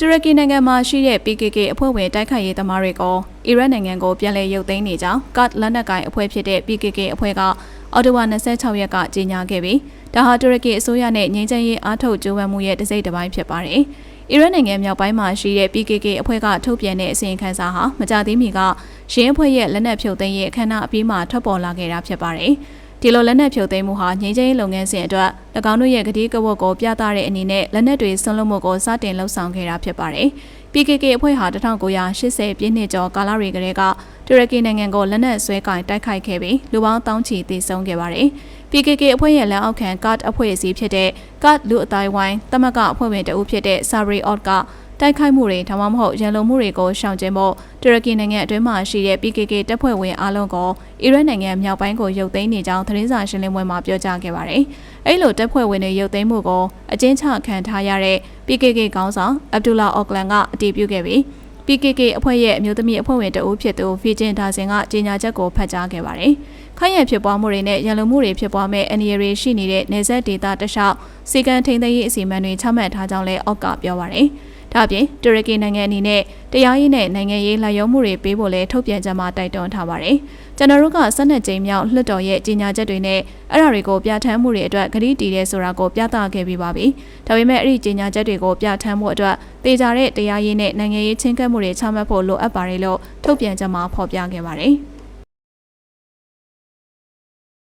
တူရကီနိုင်ငံမှာရှိတဲ့ PKK အဖွဲ့ဝင်တိုက်ခိုက်ရေးသမားတွေကိုအီရတ်နိုင်ငံကိုပြန်လည်ရုပ်သိမ်းနေကြောင်းကတ်လက်နက်ကိုင်အဖွဲ့ဖြစ်တဲ့ PKK အဖွဲ့ကအော်တိုဝါ26ရက်ကကြေညာခဲ့ပြီးဒါဟာတူရကီအစိုးရနဲ့ငြိမ်းချမ်းရေးအားထုတ်ကြိုးပမ်းမှုရဲ့တစ်စိတ်တစ်ပိုင်းဖြစ်ပါတယ်။အီရတ်နိုင်ငံမြောက်ပိုင်းမှာရှိတဲ့ PKK အဖွဲ့ကထုတ်ပြန်တဲ့အစီရင်ခံစာဟာမကြသေးမီကရင်းအဖွဲ့ရဲ့လက်နက်ဖြုတ်သိမ်းရေးအခမ်းအနားအပြီးမှာထွက်ပေါ်လာခဲ့တာဖြစ်ပါတယ်။ ဒီလိုလက်နက်ဖြုတ်သိမ်းမှုဟာငြိမ်းချမ်းရေးလုပ်ငန်းစဉ်အတွက်၎င်းတို့ရဲ့ကတိကဝတ်ကိုပြသတဲ့အနေနဲ့လက်နက်တွေဆွန့်လွတ်မှုကိုစတင်လှုပ်ဆောင်ခဲ့တာဖြစ်ပါတယ်။ PKK အဖွဲ့ဟာ1980ပြည့်နှစ်ကျော်ကာလတွေကလေးကတူရကီနိုင်ငံကိုလက်နက်ဆွဲကင်တိုက်ခိုက်ခဲ့ပြီးလူပေါင်းတောင်းချီသေဆုံးခဲ့ပါတယ်။ PKK အဖွဲ့ရဲ့လက်အောက်ခံကတ်အဖွဲ့အစည်းဖြစ်တဲ့ကတ်လူအတိုင်းဝိုင်းတမကအဖွဲ့ဝင်တအုပ်ဖြစ်တဲ့ဆာရီအော့က တိုက်ခိုက်မှုတွေဒါမှမဟုတ်ရန်လုံမှုတွေကိုရှောင်ကျဉ်ဖို့တူရကီနိုင်ငံအတွင်းမှာရှိတဲ့ PKK တပ်ဖွဲ့ဝင်အားလုံးကိုအီရတ်နိုင်ငံမြောက်ပိုင်းကိုရုပ်သိမ်းနေကြောင်းသတင်းစာရှင်းလင်းပွဲမှာပြောကြားခဲ့ပါတယ်။အဲ့လိုတပ်ဖွဲ့ဝင်တွေရုပ်သိမ်းမှုကိုအကျဉ်းချခံထားရတဲ့ PKK ခေါင်းဆောင်အဗ်ဒူလာအော့ကလန်ကအတည်ပြုခဲ့ပြီး PKK အဖွဲ့ရဲ့အမျိုးသမီးအဖွဲ့ဝင်တအုပ်ဖြစ်သူဖီဂျင်ဒါဆင်ကကြေညာချက်ကိုဖတ်ကြားခဲ့ပါတယ်။ခိုင်ရဖြစ်ပွားမှုတွေနဲ့ရန်လုံမှုတွေဖြစ်ပွားမဲ့အနေရည်ရှိနေတဲ့နေဆက်ဒေတာတလျှောက်စီကံထိန်သိမ်းရေးအစီအမံတွေချမှတ်ထားကြောင်းလည်းအော့ကပြောပါတယ်။ ဒါအပြင်တူရကီနိုင်ငံအနေနဲ့တရားရေးနဲ့နိုင်ငံရေးလာရုံမှုတွေပေးဖို့လဲထုတ်ပြန်ကြမှာတိုက်တွန်းထားပါတယ်။ကျွန်တော်တို့က12ကြိမ်မြောက်လွှတ်တော်ရဲ့ကြီးညာချက်တွေနဲ့အဲ့ဒါတွေကိုပြဋ္ဌာန်းမှုတွေအတွက်ဂရုတည်ရဲဆိုတာကိုပြသခဲ့ပြီးပါပြီ။ဒါပေမဲ့အဲ့ဒီကြီးညာချက်တွေကိုပြဋ္ဌာန်းဖို့အတွက်တေချာတဲ့တရားရေးနဲ့နိုင်ငံရေးချင်းကပ်မှုတွေချမှတ်ဖို့လိုအပ်ပါတယ်လို့ထုတ်ပြန်ကြမှာဖော်ပြခဲ့ပါတယ်။